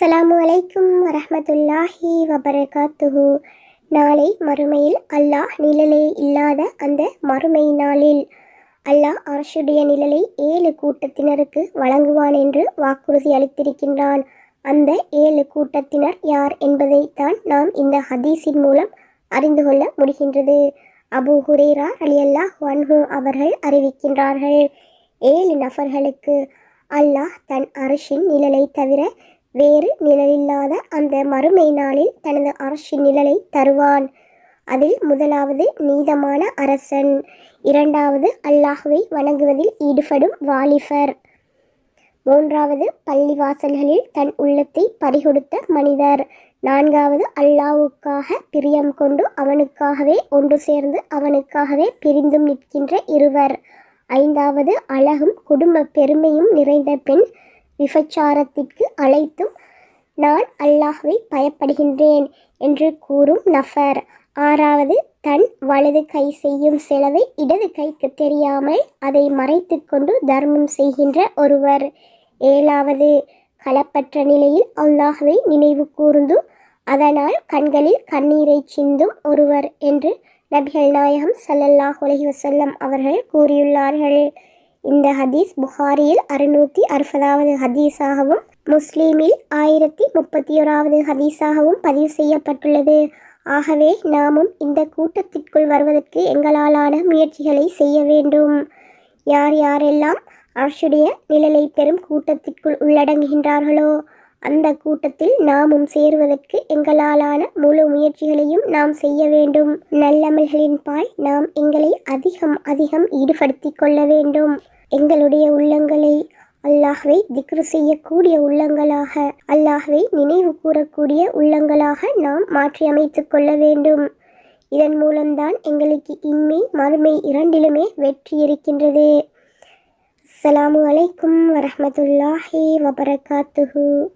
அஸ்ஸலாமு அலைக்கும் வரமத்துல்லாஹி வபரகாத்துஹு. நாளை மறுமையில் அல்லாஹ் நிழலே இல்லாத அந்த மறுமை நாளில் அல்லாஹ் அரசுடைய நிழலை ஏழு கூட்டத்தினருக்கு வழங்குவான் என்று வாக்குறுதி அளித்திருக்கின்றான். அந்த ஏழு கூட்டத்தினர் யார் என்பதைத்தான் நாம் இந்த ஹதீஸின் மூலம் அறிந்து கொள்ள முடிகின்றது. அபு ஹுரேரா அலியல்லாஹ் வன்ஹு அவர்கள் அறிவிக்கின்றார்கள் ஏழு நபர்களுக்கு அல்லாஹ் தன் அரசின் நிழலை தவிர வேறு நிழலில்லாத அந்த மறுமை நாளில் தனது அரசின் நிழலை தருவான். அதில் முதலாவது நீதமான அரசன் இரண்டாவது அல்லாஹுவை வணங்குவதில் ஈடுபடும் வாலிபர். மூன்றாவது பள்ளிவாசல்களில் தன் உள்ளத்தை பறிகொடுத்த மனிதர். நான்காவது அல்லாவுக்காக பிரியம் கொண்டு அவனுக்காகவே ஒன்று சேர்ந்து அவனுக்காகவே பிரிந்தும் நிற்கின்ற இருவர். ஐந்தாவது அழகும் குடும்ப பெருமையும் நிறைந்த பெண். விபச்சாரத்திற்கு அழைத்தும் நான் அல்லாஹ்வை பயப்படுகின்றேன் என்று கூறும் நஃபர். ஆறாவது தன் வலது கை செய்யும் செலவை இடது கைக்கு தெரியாமல் அதை மறைத்து கொண்டு தர்மம் செய்கின்ற ஒருவர். ஏழாவது களப்பற்ற நிலையில் அல்லாஹ்வை நினைவு கூர்ந்தும் அதனால் கண்களில் கண்ணீரை சிந்தும் ஒருவர் என்று நபிகள் நாயகம் சல்லல்லாஹ் உலகி வசல்லம் அவர்கள் கூறியுள்ளார்கள். இந்த ஹதீஸ் புகாரியில் அறுநூற்றி அறுபதாவது ஹதீஸாகவும் முஸ்லீமில் ஆயிரத்தி முப்பத்தி ஓராவது ஹதீஸாகவும் பதிவு செய்யப்பட்டுள்ளது. ஆகவே நாமும் இந்த கூட்டத்திற்குள் வருவதற்கு எங்களாலான முயற்சிகளை செய்ய வேண்டும். யார் யாரெல்லாம் அரசுடைய நிழலை பெறும் கூட்டத்திற்குள் உள்ளடங்குகின்றார்களோ அந்த கூட்டத்தில் நாமும் சேருவதற்கு எங்களாலான முழு முயற்சிகளையும் நாம் செய்ய வேண்டும். நல்லமல்களின் பால் நாம் எங்களை அதிகம் அதிகம் ஈடுபடுத்திக் கொள்ள வேண்டும். எங்களுடைய உள்ளங்களை அல்லாஹ்வை திக்ரு செய்யக்கூடிய உள்ளங்களாக அல்லாஹ்வை நினைவு கூறக்கூடிய உள்ளங்களாக நாம் மாற்றியமைத்துக் கொள்ள வேண்டும். இதன் மூலம்தான் எங்களுக்கு இன்மை மறுமை இரண்டிலுமே வெற்றி இருக்கின்றது. அஸ்ஸலாமு அலைக்கும் வரமத்துல்லாஹி வபரகாத்துஹு.